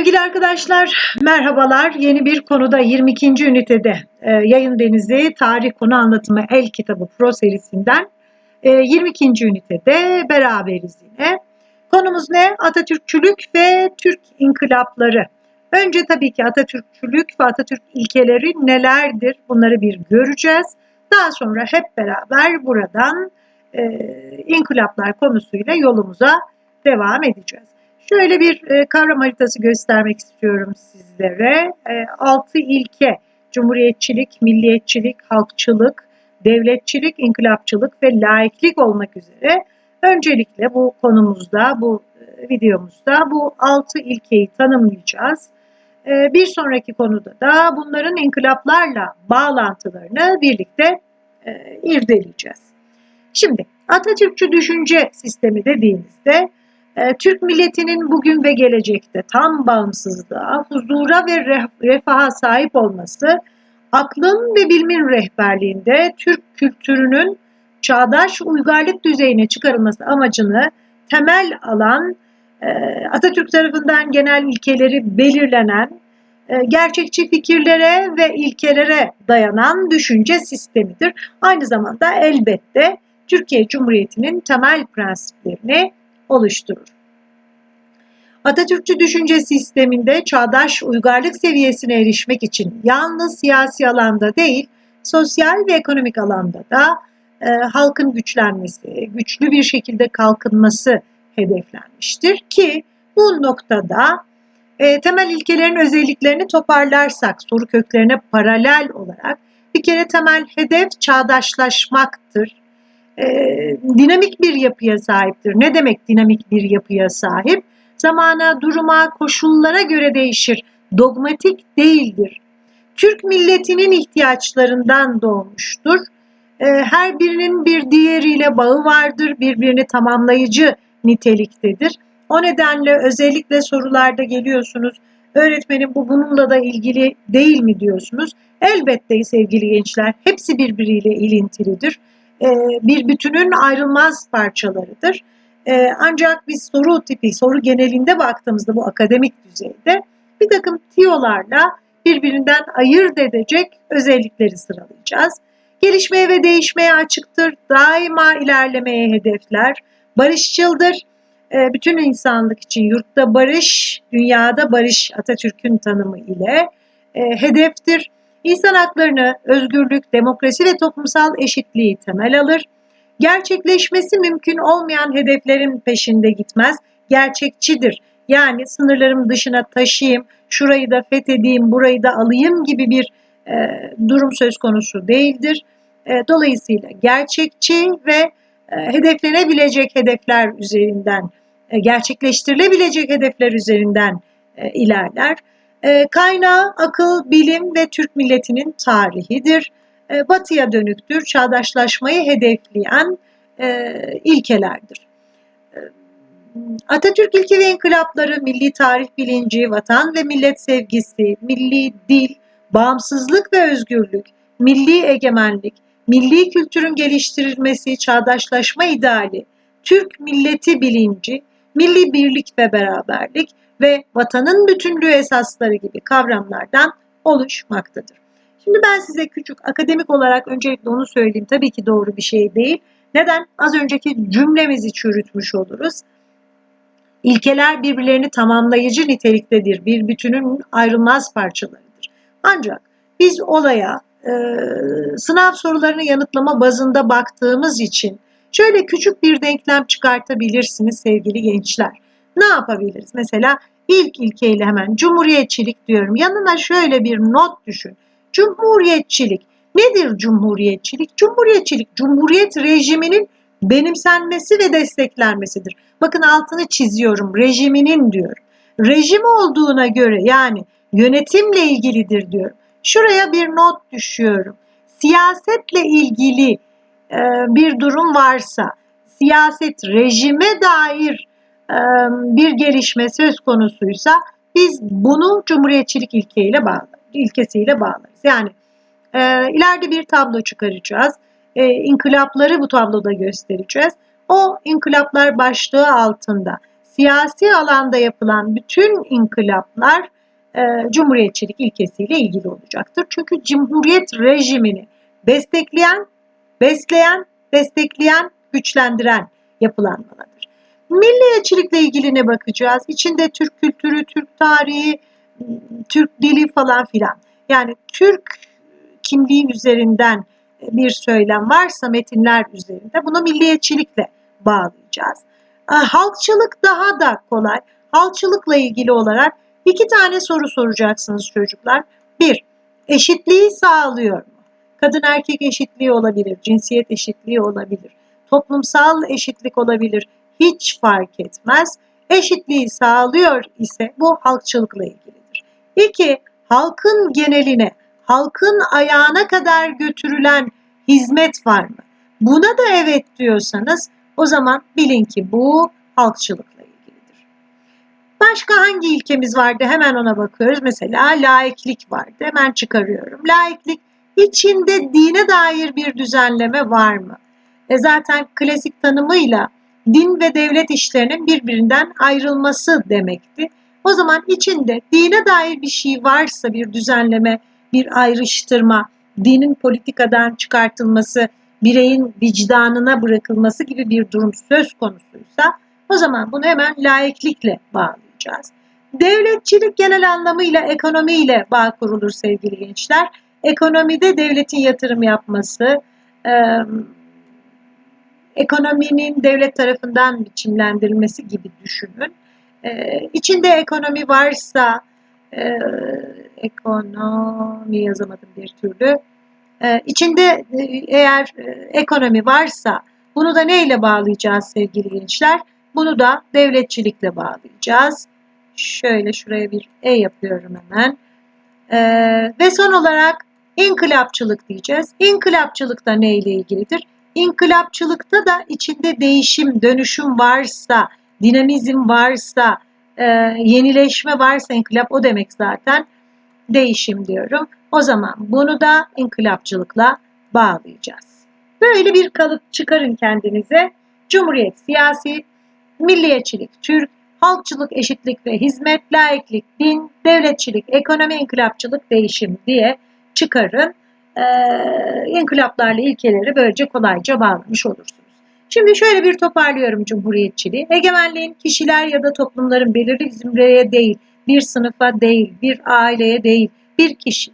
Sevgili arkadaşlar, merhabalar. Yeni bir konuda 22. ünitede e, Yayın Denizi Tarih Konu Anlatımı El Kitabı Pro serisinden e, 22. ünitede beraberiz yine. Konumuz ne? Atatürkçülük ve Türk inkılapları. Önce tabii ki Atatürkçülük ve Atatürk ilkeleri nelerdir? Bunları bir göreceğiz. Daha sonra hep beraber buradan e, inkılaplar konusuyla yolumuza devam edeceğiz. Şöyle bir e, kavram haritası göstermek istiyorum sizlere. E, altı ilke, cumhuriyetçilik, milliyetçilik, halkçılık, devletçilik, inkılapçılık ve laiklik olmak üzere öncelikle bu konumuzda, bu e, videomuzda bu altı ilkeyi tanımlayacağız. E, bir sonraki konuda da bunların inkılaplarla bağlantılarını birlikte e, irdeleyeceğiz. Şimdi Atatürkçü düşünce sistemi dediğimizde Türk milletinin bugün ve gelecekte tam bağımsızlığa, huzura ve refaha sahip olması, aklın ve bilimin rehberliğinde Türk kültürünün çağdaş uygarlık düzeyine çıkarılması amacını temel alan e, Atatürk tarafından genel ilkeleri belirlenen, e, gerçekçi fikirlere ve ilkelere dayanan düşünce sistemidir. Aynı zamanda elbette Türkiye Cumhuriyeti'nin temel prensiplerini oluşturur. Atatürkçü düşünce sisteminde çağdaş uygarlık seviyesine erişmek için yalnız siyasi alanda değil, sosyal ve ekonomik alanda da e, halkın güçlenmesi, güçlü bir şekilde kalkınması hedeflenmiştir ki bu noktada e, temel ilkelerin özelliklerini toparlarsak soru köklerine paralel olarak bir kere temel hedef çağdaşlaşmaktır e, dinamik bir yapıya sahiptir. Ne demek dinamik bir yapıya sahip? Zamana, duruma, koşullara göre değişir. Dogmatik değildir. Türk milletinin ihtiyaçlarından doğmuştur. E, her birinin bir diğeriyle bağı vardır, birbirini tamamlayıcı niteliktedir. O nedenle özellikle sorularda geliyorsunuz. Öğretmenim bu bununla da ilgili değil mi diyorsunuz? Elbette sevgili gençler hepsi birbiriyle ilintilidir. E, bir bütünün ayrılmaz parçalarıdır. E, ancak biz soru tipi, soru genelinde baktığımızda bu akademik düzeyde bir takım tiyolarla birbirinden ayırt edecek özellikleri sıralayacağız. Gelişmeye ve değişmeye açıktır, daima ilerlemeye hedefler, barışçıldır, e, bütün insanlık için yurtta barış, dünyada barış Atatürk'ün tanımı ile hedeftir İnsan haklarını özgürlük, demokrasi ve toplumsal eşitliği temel alır. Gerçekleşmesi mümkün olmayan hedeflerin peşinde gitmez. Gerçekçidir. Yani sınırlarım dışına taşıyayım, şurayı da fethedeyim, burayı da alayım gibi bir e, durum söz konusu değildir. E, dolayısıyla gerçekçi ve e, hedeflenebilecek hedefler üzerinden, e, gerçekleştirilebilecek hedefler üzerinden e, ilerler. E, kaynağı akıl, bilim ve Türk milletinin tarihidir. E, batıya dönüktür, çağdaşlaşmayı hedefleyen e, ilkelerdir. E, Atatürk ilke ve inkılapları, milli tarih bilinci, vatan ve millet sevgisi, milli dil, bağımsızlık ve özgürlük, milli egemenlik, milli kültürün geliştirilmesi, çağdaşlaşma ideali, Türk milleti bilinci, milli birlik ve beraberlik, ve vatanın bütünlüğü esasları gibi kavramlardan oluşmaktadır. Şimdi ben size küçük akademik olarak öncelikle onu söyleyeyim. Tabii ki doğru bir şey değil. Neden? Az önceki cümlemizi çürütmüş oluruz. İlkeler birbirlerini tamamlayıcı niteliktedir. Bir bütünün ayrılmaz parçalarıdır. Ancak biz olaya e, sınav sorularını yanıtlama bazında baktığımız için şöyle küçük bir denklem çıkartabilirsiniz sevgili gençler. Ne yapabiliriz? Mesela ilk ilkeyle hemen cumhuriyetçilik diyorum. Yanına şöyle bir not düşün. Cumhuriyetçilik. Nedir cumhuriyetçilik? Cumhuriyetçilik, cumhuriyet rejiminin benimsenmesi ve desteklenmesidir. Bakın altını çiziyorum. Rejiminin diyor. Rejim olduğuna göre yani yönetimle ilgilidir diyorum. Şuraya bir not düşüyorum. Siyasetle ilgili bir durum varsa, siyaset rejime dair bir gelişme söz konusuysa biz bunu cumhuriyetçilik ilkeyle bağlarız, ilkesiyle bağlarız. Yani e, ileride bir tablo çıkaracağız. E, inkılapları bu tabloda göstereceğiz. O inkılaplar başlığı altında siyasi alanda yapılan bütün inkılaplar e, cumhuriyetçilik ilkesiyle ilgili olacaktır. Çünkü cumhuriyet rejimini destekleyen, besleyen, destekleyen, güçlendiren yapılanmalardır. Milliyetçilikle ilgili ne bakacağız? İçinde Türk kültürü, Türk tarihi, Türk dili falan filan. Yani Türk kimliği üzerinden bir söylem varsa metinler üzerinde bunu milliyetçilikle bağlayacağız. Ee, halkçılık daha da kolay. Halkçılıkla ilgili olarak iki tane soru soracaksınız çocuklar. Bir, eşitliği sağlıyor mu? Kadın erkek eşitliği olabilir, cinsiyet eşitliği olabilir, toplumsal eşitlik olabilir, hiç fark etmez. Eşitliği sağlıyor ise bu halkçılıkla ilgilidir. İki, halkın geneline, halkın ayağına kadar götürülen hizmet var mı? Buna da evet diyorsanız o zaman bilin ki bu halkçılıkla ilgilidir. Başka hangi ilkemiz vardı? Hemen ona bakıyoruz. Mesela laiklik vardı. Hemen çıkarıyorum. Laiklik içinde dine dair bir düzenleme var mı? E zaten klasik tanımıyla din ve devlet işlerinin birbirinden ayrılması demekti. O zaman içinde dine dair bir şey varsa bir düzenleme, bir ayrıştırma, dinin politikadan çıkartılması, bireyin vicdanına bırakılması gibi bir durum söz konusuysa o zaman bunu hemen laiklikle bağlayacağız. Devletçilik genel anlamıyla ekonomiyle bağ kurulur sevgili gençler. Ekonomide devletin yatırım yapması, ekonominin devlet tarafından biçimlendirilmesi gibi düşünün. E, içinde ekonomi varsa, e, ekonomi yazamadım bir türlü. Ee, içinde e, eğer e, ekonomi varsa bunu da neyle bağlayacağız sevgili gençler? Bunu da devletçilikle bağlayacağız. Şöyle şuraya bir E yapıyorum hemen. Ee, ve son olarak inkılapçılık diyeceğiz. İnkılapçılık da neyle ilgilidir? İnkılapçılıkta da içinde değişim, dönüşüm varsa, dinamizm varsa, e, yenileşme varsa inkılap o demek zaten değişim diyorum. O zaman bunu da inkılapçılıkla bağlayacağız. Böyle bir kalıp çıkarın kendinize. Cumhuriyet, siyasi, milliyetçilik, Türk, halkçılık, eşitlik ve hizmet, laiklik, din, devletçilik, ekonomi, inkılapçılık, değişim diye çıkarın. Ee, inkılaplarla ilkeleri böylece kolayca bağlamış olursunuz. Şimdi şöyle bir toparlıyorum Cumhuriyetçiliği. Egemenliğin kişiler ya da toplumların belirli zümreye değil, bir sınıfa değil, bir aileye değil, bir kişi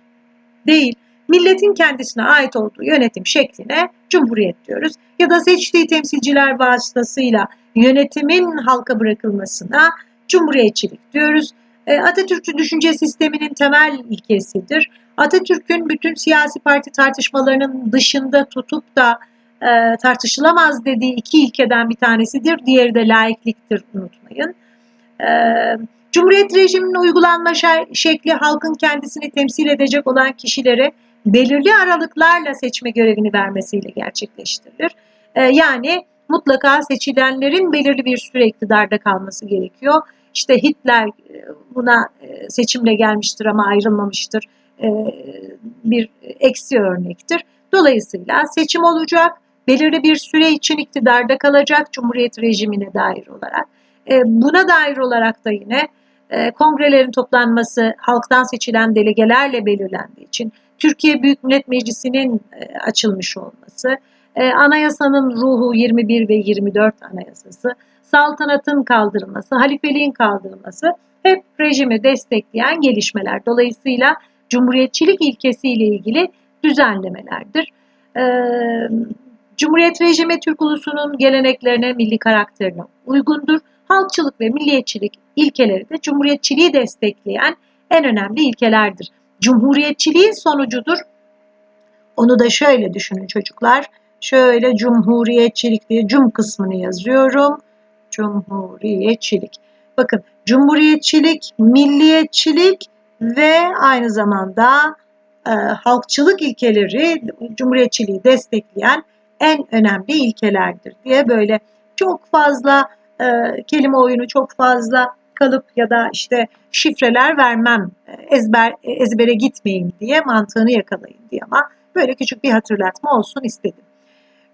değil, milletin kendisine ait olduğu yönetim şekline cumhuriyet diyoruz. Ya da seçtiği temsilciler vasıtasıyla yönetimin halka bırakılmasına cumhuriyetçilik diyoruz. E, Atatürkçü düşünce sisteminin temel ilkesidir. Atatürk'ün bütün siyasi parti tartışmalarının dışında tutup da e, tartışılamaz dediği iki ilkeden bir tanesidir. Diğeri de laikliktir unutmayın. E, Cumhuriyet rejiminin uygulanma şekli halkın kendisini temsil edecek olan kişilere belirli aralıklarla seçme görevini vermesiyle gerçekleştirilir. Ee, yani mutlaka seçilenlerin belirli bir süre iktidarda kalması gerekiyor. İşte Hitler e, buna e, seçimle gelmiştir ama ayrılmamıştır. E, bir eksi örnektir. Dolayısıyla seçim olacak, belirli bir süre için iktidarda kalacak Cumhuriyet rejimine dair olarak. Buna dair olarak da yine e, kongrelerin toplanması halktan seçilen delegelerle belirlendiği için Türkiye Büyük Millet Meclisi'nin e, açılmış olması, e, anayasanın ruhu 21 ve 24 anayasası, saltanatın kaldırılması, halifeliğin kaldırılması hep rejimi destekleyen gelişmeler. Dolayısıyla cumhuriyetçilik ilkesiyle ilgili düzenlemelerdir. Cumhuriyet rejimi Türk ulusunun geleneklerine, milli karakterine uygundur halkçılık ve milliyetçilik ilkeleri de cumhuriyetçiliği destekleyen en önemli ilkelerdir. Cumhuriyetçiliğin sonucudur. Onu da şöyle düşünün çocuklar. Şöyle cumhuriyetçilik diye cum kısmını yazıyorum. Cumhuriyetçilik. Bakın cumhuriyetçilik, milliyetçilik ve aynı zamanda e, halkçılık ilkeleri cumhuriyetçiliği destekleyen en önemli ilkelerdir diye böyle çok fazla e, kelime oyunu çok fazla kalıp ya da işte şifreler vermem ezber ezbere gitmeyin diye mantığını yakalayın diye ama böyle küçük bir hatırlatma olsun istedim.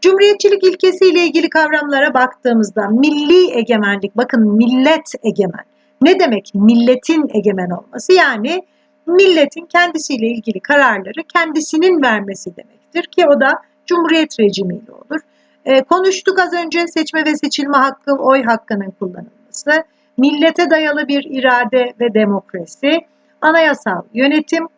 Cumhuriyetçilik ilkesiyle ilgili kavramlara baktığımızda milli egemenlik, bakın millet egemen. Ne demek milletin egemen olması? Yani milletin kendisiyle ilgili kararları kendisinin vermesi demektir ki o da cumhuriyet rejimiyle olur. E, konuştuk az önce seçme ve seçilme hakkı, oy hakkının kullanılması, millete dayalı bir irade ve demokrasi, anayasal yönetim,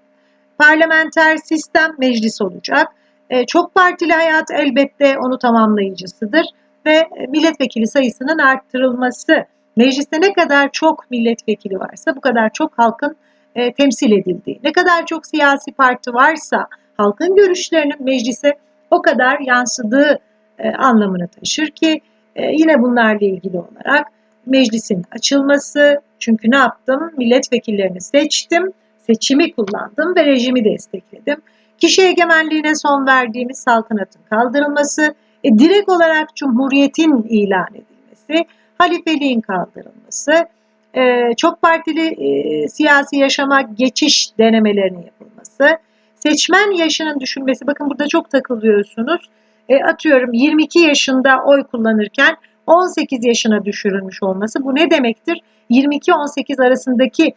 parlamenter sistem meclis olacak. E, çok partili hayat elbette onu tamamlayıcısıdır ve milletvekili sayısının arttırılması. Mecliste ne kadar çok milletvekili varsa bu kadar çok halkın e, temsil edildiği, ne kadar çok siyasi parti varsa halkın görüşlerinin meclise o kadar yansıdığı e, anlamını taşır ki e, yine bunlarla ilgili olarak meclisin açılması çünkü ne yaptım? Milletvekillerini seçtim, seçimi kullandım ve rejimi destekledim. Kişi egemenliğine son verdiğimiz saltanatın kaldırılması, e, direkt olarak cumhuriyetin ilan edilmesi, halifeliğin kaldırılması, e, çok partili e, siyasi yaşama geçiş denemelerinin yapılması, seçmen yaşının düşülmesi, bakın burada çok takılıyorsunuz, e, atıyorum 22 yaşında oy kullanırken 18 yaşına düşürülmüş olması bu ne demektir? 22-18 arasındaki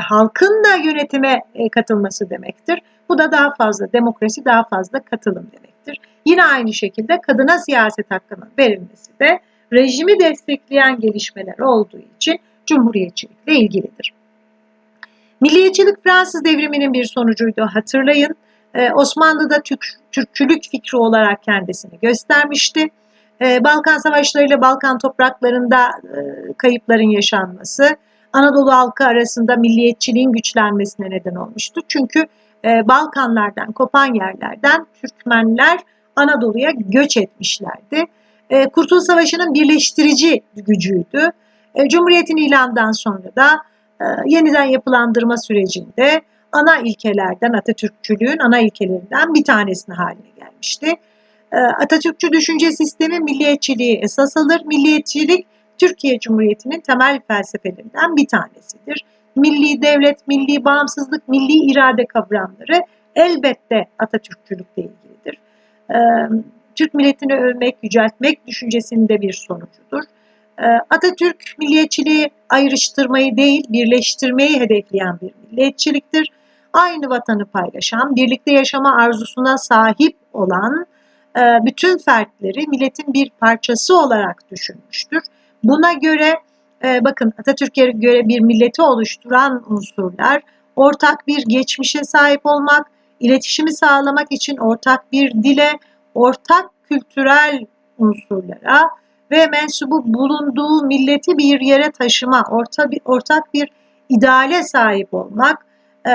halkın da yönetime katılması demektir. Bu da daha fazla demokrasi, daha fazla katılım demektir. Yine aynı şekilde kadına siyaset hakkının verilmesi de rejimi destekleyen gelişmeler olduğu için cumhuriyetçilikle ilgilidir. Milliyetçilik Fransız devriminin bir sonucuydu hatırlayın. Ee, Osmanlı'da Türk, Türkçülük fikri olarak kendisini göstermişti. Ee, Balkan Savaşları ile Balkan topraklarında e, kayıpların yaşanması Anadolu halkı arasında milliyetçiliğin güçlenmesine neden olmuştu. Çünkü e, Balkanlardan, kopan yerlerden Türkmenler Anadolu'ya göç etmişlerdi. E, Kurtuluş Savaşı'nın birleştirici gücüydü. E, Cumhuriyet'in ilandan sonra da e, yeniden yapılandırma sürecinde ana ilkelerden, Atatürkçülüğün ana ilkelerinden bir tanesini haline gelmişti. Atatürkçü düşünce sistemi milliyetçiliği esas alır. Milliyetçilik Türkiye Cumhuriyeti'nin temel felsefelerinden bir tanesidir. Milli devlet, milli bağımsızlık, milli irade kavramları elbette Atatürkçülükle ilgilidir. Türk milletini övmek, yüceltmek düşüncesinin de bir sonucudur. Atatürk milliyetçiliği ayrıştırmayı değil, birleştirmeyi hedefleyen bir milliyetçiliktir. Aynı vatanı paylaşan, birlikte yaşama arzusuna sahip olan bütün fertleri milletin bir parçası olarak düşünmüştür Buna göre e, bakın Atatürk'e göre bir milleti oluşturan unsurlar ortak bir geçmişe sahip olmak, iletişimi sağlamak için ortak bir dile, ortak kültürel unsurlara ve mensubu bulunduğu milleti bir yere taşıma, orta bir, ortak bir ideale sahip olmak e,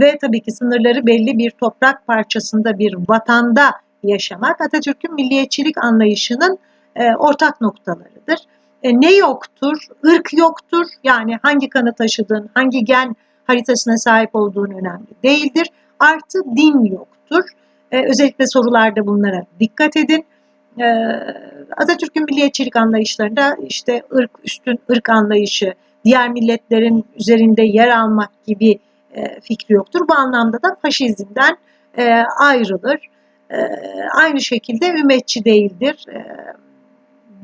ve tabii ki sınırları belli bir toprak parçasında bir vatanda yaşamak Atatürk'ün milliyetçilik anlayışının e, ortak noktalarıdır. E, ne yoktur? Irk yoktur. Yani hangi kanı taşıdığın, hangi gen haritasına sahip olduğun önemli değildir. Artı din yoktur. E, özellikle sorularda bunlara dikkat edin. E, Atatürk'ün milliyetçilik anlayışlarında işte ırk üstün ırk anlayışı, diğer milletlerin üzerinde yer almak gibi e, fikri yoktur. Bu anlamda da faşizmden e, ayrılır. E, aynı şekilde ümmetçi değildir. E,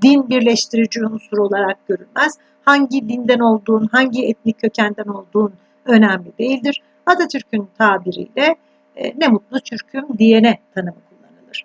din birleştirici unsur olarak görülmez. Hangi dinden olduğun, hangi etnik kökenden olduğun önemli değildir. Atatürk'ün tabiriyle e, ne mutlu Türk'üm diyene tanımı kullanılır.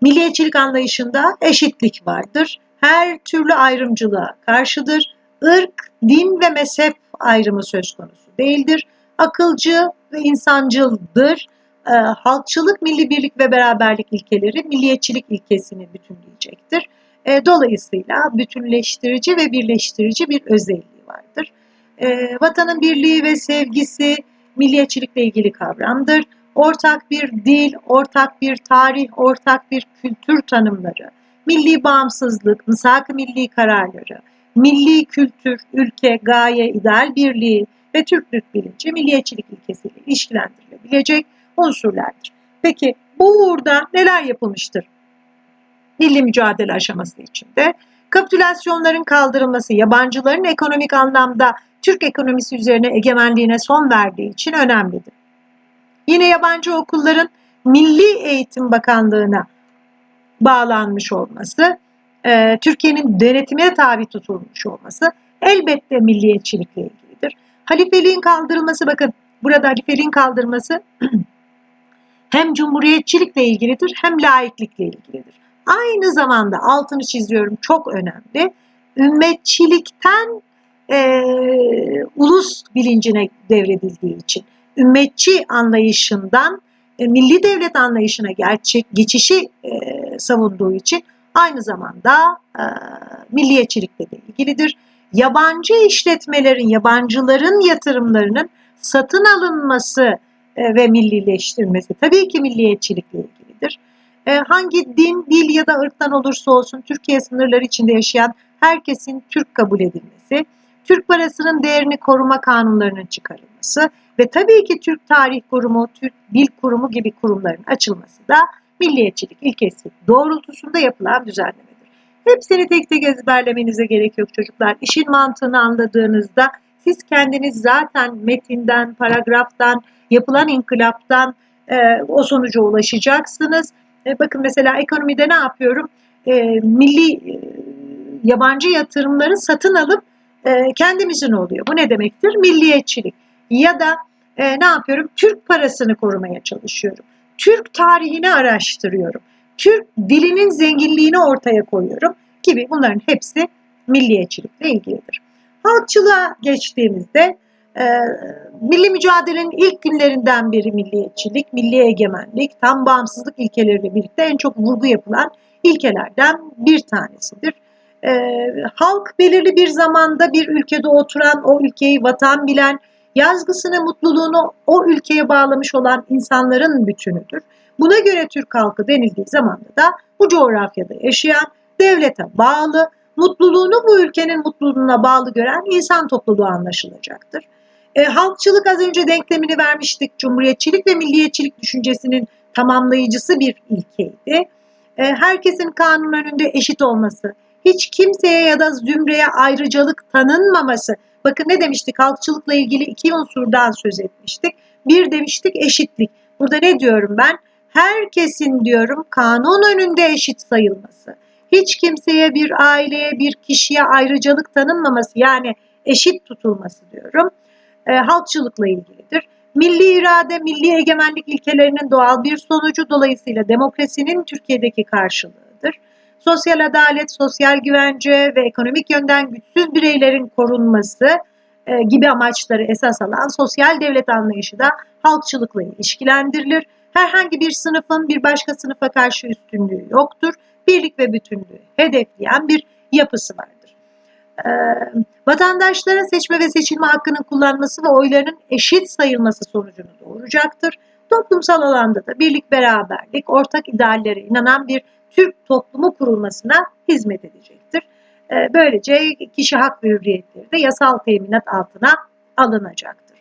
Milliyetçilik anlayışında eşitlik vardır. Her türlü ayrımcılığa karşıdır. Irk, din ve mezhep ayrımı söz konusu değildir. Akılcı ve insancıldır. E, halkçılık, milli birlik ve beraberlik ilkeleri milliyetçilik ilkesini bütünleyecektir. E, dolayısıyla bütünleştirici ve birleştirici bir özelliği vardır. E, vatanın birliği ve sevgisi milliyetçilikle ilgili kavramdır. Ortak bir dil, ortak bir tarih, ortak bir kültür tanımları, milli bağımsızlık, mısak milli kararları, milli kültür, ülke, gaye, ideal birliği ve Türklük bilinci milliyetçilik ilkesiyle ilişkilendirilebilecek unsurlardır. Peki bu uğurda neler yapılmıştır? milli mücadele aşaması içinde. Kapitülasyonların kaldırılması yabancıların ekonomik anlamda Türk ekonomisi üzerine egemenliğine son verdiği için önemlidir. Yine yabancı okulların Milli Eğitim Bakanlığı'na bağlanmış olması, e, Türkiye'nin denetimine tabi tutulmuş olması elbette milliyetçilikle ilgilidir. Halifeliğin kaldırılması bakın burada halifeliğin kaldırılması hem cumhuriyetçilikle ilgilidir hem laiklikle ilgilidir. Aynı zamanda altını çiziyorum çok önemli. Ümmetçilikten e, ulus bilincine devredildiği için ümmetçi anlayışından e, milli devlet anlayışına gerçek geçişi e, savunduğu için aynı zamanda e, milliyetçilikle de ilgilidir. Yabancı işletmelerin, yabancıların yatırımlarının satın alınması e, ve millileştirilmesi tabii ki milliyetçilikle ilgilidir. E, hangi din, dil ya da ırktan olursa olsun Türkiye sınırları içinde yaşayan herkesin Türk kabul edilmesi, Türk parasının değerini koruma kanunlarının çıkarılması ve tabii ki Türk Tarih Kurumu, Türk Dil Kurumu gibi kurumların açılması da milliyetçilik ilkesi doğrultusunda yapılan düzenlemedir. Hepsini tek tek ezberlemenize gerek yok çocuklar. İşin mantığını anladığınızda siz kendiniz zaten metinden, paragraftan, yapılan inkılaptan e, o sonuca ulaşacaksınız. E, bakın mesela ekonomide ne yapıyorum? E, milli e, yabancı yatırımları satın alıp e, kendimizin oluyor. Bu ne demektir? Milliyetçilik. Ya da e, ne yapıyorum? Türk parasını korumaya çalışıyorum. Türk tarihini araştırıyorum. Türk dilinin zenginliğini ortaya koyuyorum gibi bunların hepsi milliyetçilikle ilgilidir. Halkçılığa geçtiğimizde e, milli mücadelenin ilk günlerinden beri milliyetçilik, milli egemenlik, tam bağımsızlık ilkeleriyle birlikte en çok vurgu yapılan ilkelerden bir tanesidir. E, halk belirli bir zamanda bir ülkede oturan, o ülkeyi vatan bilen, yazgısını, mutluluğunu o ülkeye bağlamış olan insanların bütünüdür. Buna göre Türk halkı denildiği zaman da bu coğrafyada yaşayan, devlete bağlı, mutluluğunu bu ülkenin mutluluğuna bağlı gören insan topluluğu anlaşılacaktır. E, halkçılık az önce denklemini vermiştik. Cumhuriyetçilik ve milliyetçilik düşüncesinin tamamlayıcısı bir ilkeydi. E, herkesin kanun önünde eşit olması, hiç kimseye ya da zümreye ayrıcalık tanınmaması. Bakın ne demiştik? Halkçılıkla ilgili iki unsurdan söz etmiştik. Bir demiştik eşitlik. Burada ne diyorum ben? Herkesin diyorum kanun önünde eşit sayılması. Hiç kimseye bir aileye, bir kişiye ayrıcalık tanınmaması yani eşit tutulması diyorum. E, halkçılıkla ilgilidir. Milli irade, milli egemenlik ilkelerinin doğal bir sonucu dolayısıyla demokrasinin Türkiye'deki karşılığıdır. Sosyal adalet, sosyal güvence ve ekonomik yönden güçsüz bireylerin korunması e, gibi amaçları esas alan sosyal devlet anlayışı da halkçılıkla ilişkilendirilir. Herhangi bir sınıfın bir başka sınıfa karşı üstünlüğü yoktur. Birlik ve bütünlüğü hedefleyen bir yapısı vardır. Ee, vatandaşların seçme ve seçilme hakkının kullanması ve oylarının eşit sayılması sonucunu doğuracaktır. Toplumsal alanda da birlik, beraberlik, ortak ideallere inanan bir Türk toplumu kurulmasına hizmet edecektir. Ee, böylece kişi hak ve hürriyetleri de yasal teminat altına alınacaktır.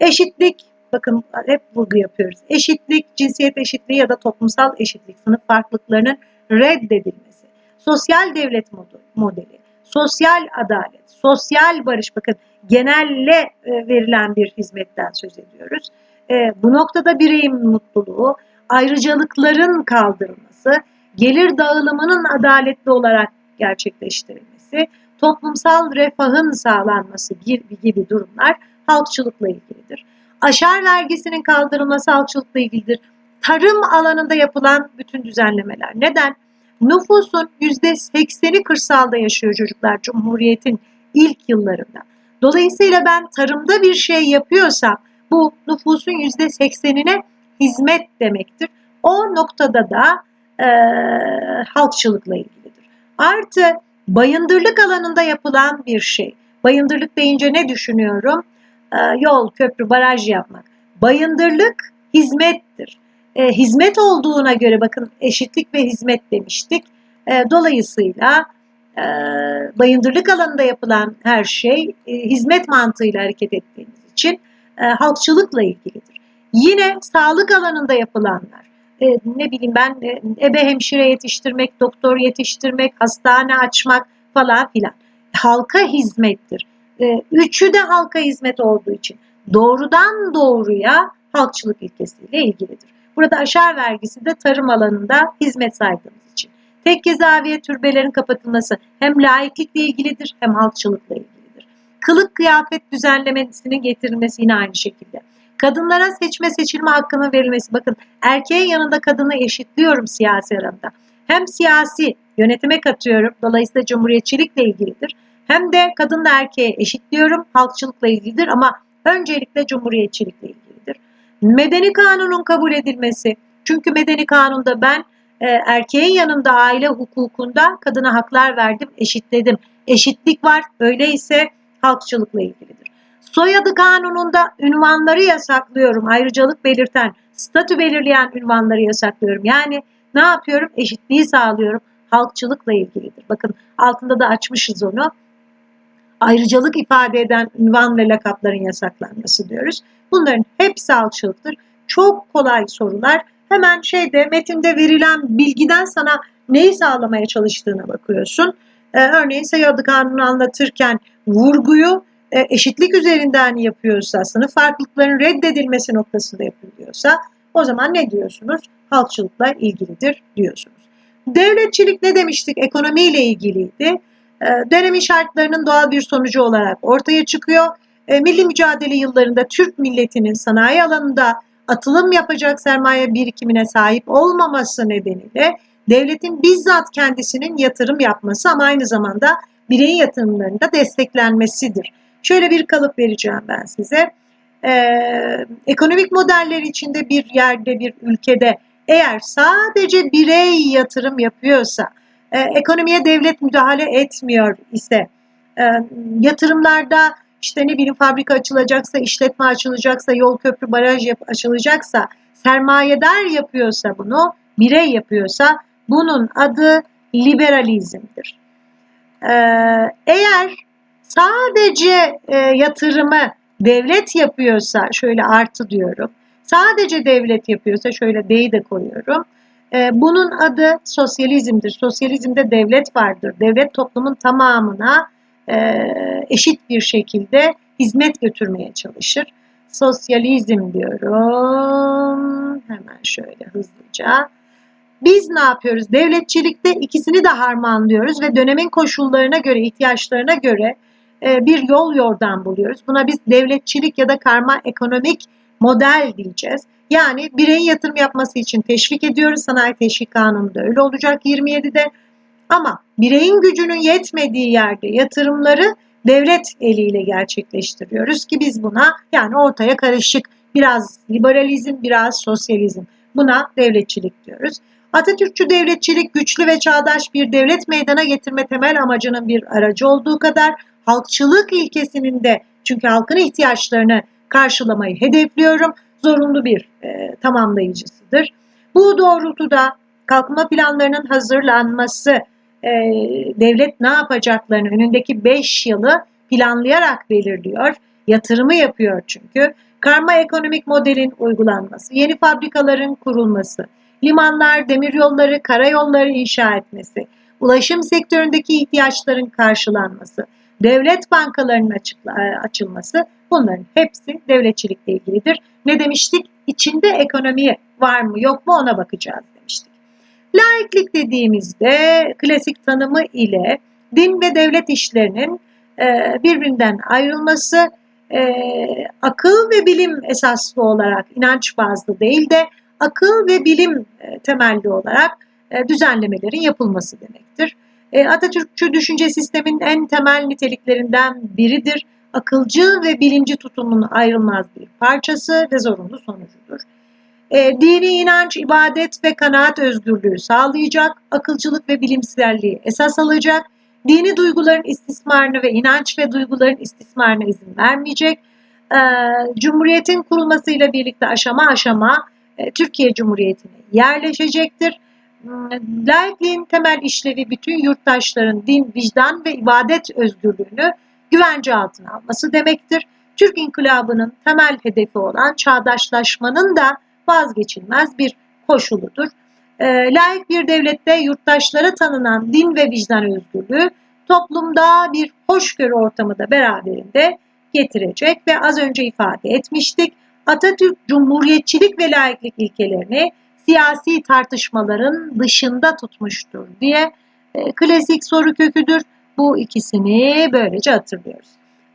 Eşitlik, bakın hep vurgu yapıyoruz. Eşitlik, cinsiyet eşitliği ya da toplumsal eşitlik, sınıf farklılıklarının reddedilmesi, sosyal devlet modeli, sosyal adalet, sosyal barış, bakın genelle e, verilen bir hizmetten söz ediyoruz. E, bu noktada bireyin mutluluğu, ayrıcalıkların kaldırılması, gelir dağılımının adaletli olarak gerçekleştirilmesi, toplumsal refahın sağlanması gibi durumlar halkçılıkla ilgilidir. Aşar vergisinin kaldırılması halkçılıkla ilgilidir. Tarım alanında yapılan bütün düzenlemeler. Neden? Nüfusun %80'i kırsalda yaşıyor çocuklar Cumhuriyet'in ilk yıllarında. Dolayısıyla ben tarımda bir şey yapıyorsam bu nüfusun %80'ine hizmet demektir. O noktada da e, halkçılıkla ilgilidir. Artı bayındırlık alanında yapılan bir şey. Bayındırlık deyince ne düşünüyorum? E, yol, köprü, baraj yapmak. Bayındırlık hizmettir. E, hizmet olduğuna göre bakın eşitlik ve hizmet demiştik. E, dolayısıyla e, bayındırlık alanında yapılan her şey e, hizmet mantığıyla hareket ettiğimiz için e, halkçılıkla ilgilidir. Yine sağlık alanında yapılanlar, e, ne bileyim ben e, ebe hemşire yetiştirmek, doktor yetiştirmek, hastane açmak falan filan. Halka hizmettir. E, üçü de halka hizmet olduğu için doğrudan doğruya halkçılık ilkesiyle ilgilidir. Burada aşağı vergisi de tarım alanında hizmet saydığımız için. Tekke zaviye türbelerin kapatılması hem laiklikle ilgilidir hem halkçılıkla ilgilidir. Kılık kıyafet düzenlemesinin getirilmesi yine aynı şekilde. Kadınlara seçme seçilme hakkının verilmesi. Bakın erkeğin yanında kadını eşitliyorum siyasi alanda. Hem siyasi yönetime katıyorum. Dolayısıyla cumhuriyetçilikle ilgilidir. Hem de kadınla erkeğe eşitliyorum. Halkçılıkla ilgilidir ama öncelikle cumhuriyetçilikle ilgilidir. Medeni kanunun kabul edilmesi. Çünkü medeni kanunda ben e, erkeğin yanında aile hukukunda kadına haklar verdim, eşitledim. Eşitlik var. Öyleyse halkçılıkla ilgilidir. Soyadı kanununda ünvanları yasaklıyorum. Ayrıcalık belirten, statü belirleyen ünvanları yasaklıyorum. Yani ne yapıyorum? Eşitliği sağlıyorum. Halkçılıkla ilgilidir. Bakın altında da açmışız onu. Ayrıcalık ifade eden ünvan ve lakapların yasaklanması diyoruz. Bunların hepsi halkçılıktır. Çok kolay sorular. Hemen şeyde metinde verilen bilgiden sana neyi sağlamaya çalıştığına bakıyorsun. Ee, örneğin sayı kanunu anlatırken vurguyu eşitlik üzerinden yapıyorsa, sınıf farklılıkların reddedilmesi noktasında yapılıyorsa o zaman ne diyorsunuz? Halkçılıkla ilgilidir diyorsunuz. Devletçilik ne demiştik? Ekonomiyle ilgiliydi. E, dönemin şartlarının doğal bir sonucu olarak ortaya çıkıyor. E, milli mücadele yıllarında Türk milletinin sanayi alanında atılım yapacak sermaye birikimine sahip olmaması nedeniyle devletin bizzat kendisinin yatırım yapması ama aynı zamanda bireyin yatırımlarında desteklenmesidir. Şöyle bir kalıp vereceğim ben size. Ee, ekonomik modeller içinde bir yerde, bir ülkede eğer sadece birey yatırım yapıyorsa, e, ekonomiye devlet müdahale etmiyor ise, e, yatırımlarda işte ne bileyim fabrika açılacaksa, işletme açılacaksa, yol köprü baraj yap açılacaksa, sermayedar yapıyorsa bunu, birey yapıyorsa bunun adı liberalizmdir. Ee, eğer sadece e, yatırımı devlet yapıyorsa şöyle artı diyorum. Sadece devlet yapıyorsa şöyle D'yi de koyuyorum. E, bunun adı sosyalizmdir. Sosyalizmde devlet vardır. Devlet toplumun tamamına e, eşit bir şekilde hizmet götürmeye çalışır. Sosyalizm diyorum. Hemen şöyle hızlıca. Biz ne yapıyoruz? Devletçilikte ikisini de harmanlıyoruz ve dönemin koşullarına göre, ihtiyaçlarına göre bir yol yordan buluyoruz. Buna biz devletçilik ya da karma ekonomik model diyeceğiz. Yani bireyin yatırım yapması için teşvik ediyoruz. Sanayi Teşvik Kanunu da öyle olacak 27'de. Ama bireyin gücünün yetmediği yerde yatırımları devlet eliyle gerçekleştiriyoruz ki biz buna yani ortaya karışık biraz liberalizm biraz sosyalizm buna devletçilik diyoruz. Atatürkçü devletçilik güçlü ve çağdaş bir devlet meydana getirme temel amacının bir aracı olduğu kadar halkçılık ilkesinin de çünkü halkın ihtiyaçlarını karşılamayı hedefliyorum zorunlu bir e, tamamlayıcısıdır. Bu doğrultuda kalkınma planlarının hazırlanması e, devlet ne yapacaklarını önündeki 5 yılı planlayarak belirliyor. Yatırımı yapıyor çünkü. Karma ekonomik modelin uygulanması, yeni fabrikaların kurulması, limanlar, demiryolları, karayolları inşa etmesi, ulaşım sektöründeki ihtiyaçların karşılanması, devlet bankalarının e, açılması bunların hepsi devletçilikle ilgilidir. Ne demiştik? İçinde ekonomi var mı yok mu ona bakacağız demiştik. Laiklik dediğimizde klasik tanımı ile din ve devlet işlerinin e, birbirinden ayrılması e, akıl ve bilim esaslı olarak inanç bazlı değil de akıl ve bilim temelli olarak düzenlemelerin yapılması demektir. E, Atatürkçü düşünce sistemin en temel niteliklerinden biridir. Akılcı ve bilimci tutumun ayrılmaz bir parçası ve zorunlu sonucudur. E, dini inanç, ibadet ve kanaat özgürlüğü sağlayacak, akılcılık ve bilimselliği esas alacak, dini duyguların istismarını ve inanç ve duyguların istismarına izin vermeyecek, e, Cumhuriyetin kurulmasıyla birlikte aşama aşama e, Türkiye Cumhuriyeti'ne yerleşecektir laikliğin temel işlevi bütün yurttaşların din, vicdan ve ibadet özgürlüğünü güvence altına alması demektir. Türk İnkılabı'nın temel hedefi olan çağdaşlaşmanın da vazgeçilmez bir koşuludur. E, laik bir devlette yurttaşlara tanınan din ve vicdan özgürlüğü toplumda bir hoşgörü ortamı da beraberinde getirecek ve az önce ifade etmiştik. Atatürk cumhuriyetçilik ve laiklik ilkelerini siyasi tartışmaların dışında tutmuştur diye e, klasik soru köküdür. Bu ikisini böylece hatırlıyoruz.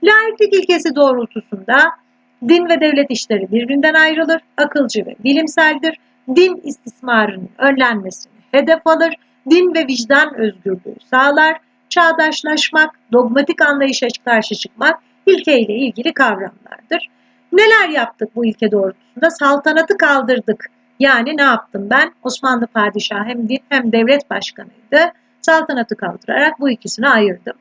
Laiklik ilkesi doğrultusunda din ve devlet işleri birbirinden ayrılır, akılcı ve bilimseldir. Din istismarının önlenmesini hedef alır, din ve vicdan özgürlüğü sağlar, çağdaşlaşmak, dogmatik anlayışa karşı çıkmak ilkeyle ilgili kavramlardır. Neler yaptık bu ilke doğrultusunda? Saltanatı kaldırdık. Yani ne yaptım ben? Osmanlı padişahı hem din hem devlet başkanıydı. Saltanatı kaldırarak bu ikisini ayırdım.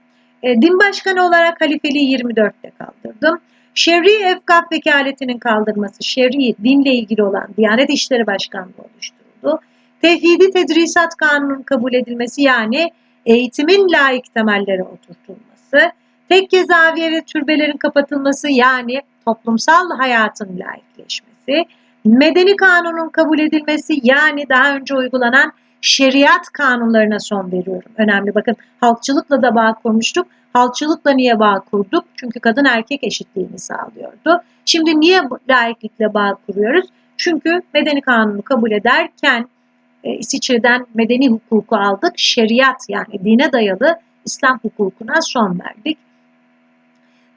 E, din başkanı olarak halifeliği 24'te kaldırdım. Şer'i efkaf vekaletinin kaldırması, şer'i dinle ilgili olan Diyanet İşleri Başkanlığı oluşturuldu. Tevhidi Tedrisat Kanunu'nun kabul edilmesi yani eğitimin layık temellere oturtulması, tekke zaviye ve türbelerin kapatılması yani toplumsal hayatın layıkleşmesi, medeni kanunun kabul edilmesi yani daha önce uygulanan şeriat kanunlarına son veriyorum. Önemli bakın halkçılıkla da bağ kurmuştuk. Halkçılıkla niye bağ kurduk? Çünkü kadın erkek eşitliğini sağlıyordu. Şimdi niye laiklikle bağ kuruyoruz? Çünkü medeni kanunu kabul ederken e, İsviçre'den medeni hukuku aldık. Şeriat yani dine dayalı İslam hukukuna son verdik.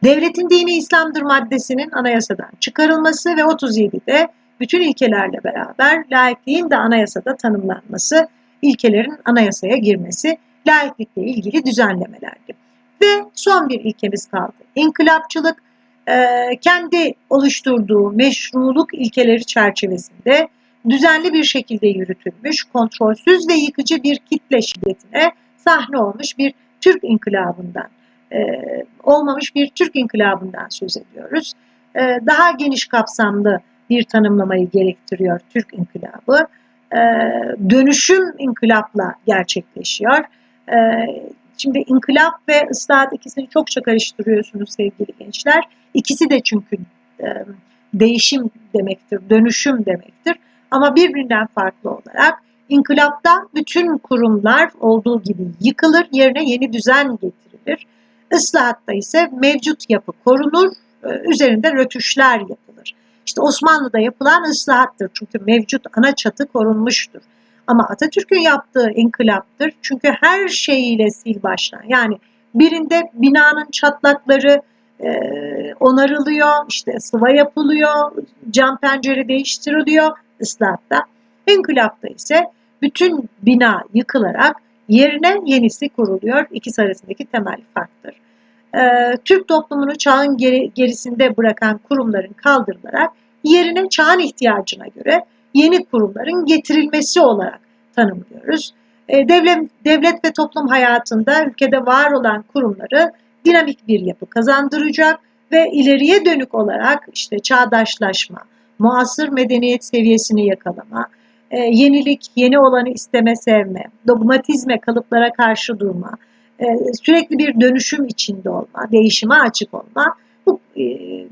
Devletin dini İslam'dır maddesinin anayasadan çıkarılması ve 37'de bütün ilkelerle beraber laikliğin de anayasada tanımlanması, ilkelerin anayasaya girmesi laiklikle ilgili düzenlemelerdi. Ve son bir ilkemiz kaldı. İnkılapçılık e, kendi oluşturduğu meşruluk ilkeleri çerçevesinde düzenli bir şekilde yürütülmüş, kontrolsüz ve yıkıcı bir kitle şiddetine sahne olmuş bir Türk inkılabından, e, olmamış bir Türk inkılabından söz ediyoruz. E, daha geniş kapsamlı bir tanımlamayı gerektiriyor Türk inkılabı. E, dönüşüm inkılapla gerçekleşiyor. E, şimdi inkılap ve ıslahat ikisini çokça karıştırıyorsunuz sevgili gençler. İkisi de çünkü e, değişim demektir, dönüşüm demektir. Ama birbirinden farklı olarak inkılapta bütün kurumlar olduğu gibi yıkılır, yerine yeni düzen getirilir. Islahatta ise mevcut yapı korunur, üzerinde rötuşlar yapılır. İşte Osmanlı'da yapılan ıslahattır çünkü mevcut ana çatı korunmuştur. Ama Atatürk'ün yaptığı inkılaptır çünkü her şeyiyle sil baştan. Yani birinde binanın çatlakları e, onarılıyor, işte sıva yapılıyor, cam pencere değiştiriliyor ıslahatta. İnkılapta ise bütün bina yıkılarak yerine yenisi kuruluyor. İkisi arasındaki temel farktır. Ee, Türk toplumunu çağın geri, gerisinde bırakan kurumların kaldırılarak yerine çağın ihtiyacına göre yeni kurumların getirilmesi olarak tanımlıyoruz. Ee, devlet, devlet ve toplum hayatında ülkede var olan kurumları dinamik bir yapı kazandıracak ve ileriye dönük olarak işte çağdaşlaşma, muasır medeniyet seviyesini yakalama, e, yenilik, yeni olanı isteme, sevme, dogmatizme, kalıplara karşı durma, e, sürekli bir dönüşüm içinde olma, değişime açık olma bu e,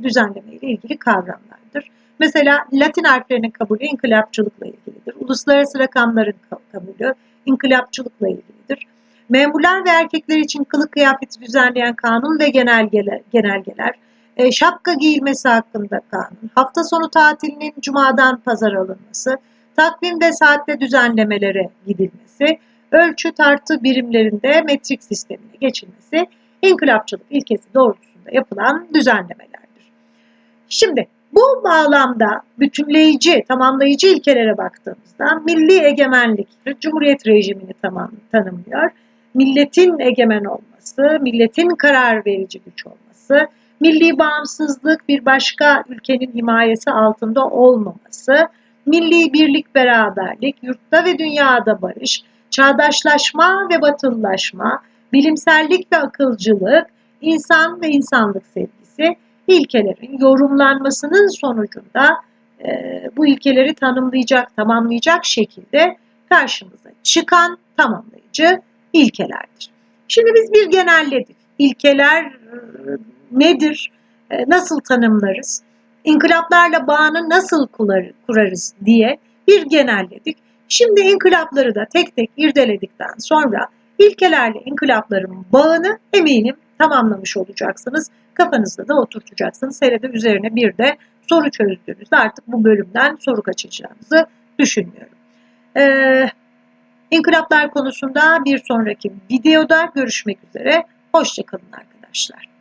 düzenleme ile ilgili kavramlardır. Mesela Latin harflerinin kabulü inkılapçılıkla ilgilidir. Uluslararası rakamların kabulü inkılapçılıkla ilgilidir. Memurlar ve erkekler için kılık kıyafeti düzenleyen kanun ve genelgeler, genelgeler e, şapka giyilmesi hakkında kanun, hafta sonu tatilinin cumadan pazar alınması, takvim ve saatte düzenlemelere gidilmesi, ölçü tartı birimlerinde metrik sistemine geçilmesi inkılapçılık ilkesi doğrultusunda yapılan düzenlemelerdir. Şimdi bu bağlamda bütünleyici, tamamlayıcı ilkelere baktığımızda milli egemenlik, cumhuriyet rejimini tamam, tanımlıyor. Milletin egemen olması, milletin karar verici güç olması, milli bağımsızlık bir başka ülkenin himayesi altında olmaması, milli birlik beraberlik, yurtta ve dünyada barış, çağdaşlaşma ve batılılaşma, bilimsellik ve akılcılık, insan ve insanlık sevgisi ilkelerin yorumlanmasının sonucunda e, bu ilkeleri tanımlayacak, tamamlayacak şekilde karşımıza çıkan tamamlayıcı ilkelerdir. Şimdi biz bir genelledik. İlkeler nedir, e, nasıl tanımlarız, inkılaplarla bağını nasıl kurarız diye bir genelledik. Şimdi inkılapları da tek tek irdeledikten sonra ilkelerle inkılapların bağını eminim tamamlamış olacaksınız. Kafanızda da oturtacaksınız. Hele üzerine bir de soru çözdüğünüzde artık bu bölümden soru kaçıracağınızı düşünmüyorum. Ee, inkılaplar konusunda bir sonraki videoda görüşmek üzere. Hoşçakalın arkadaşlar.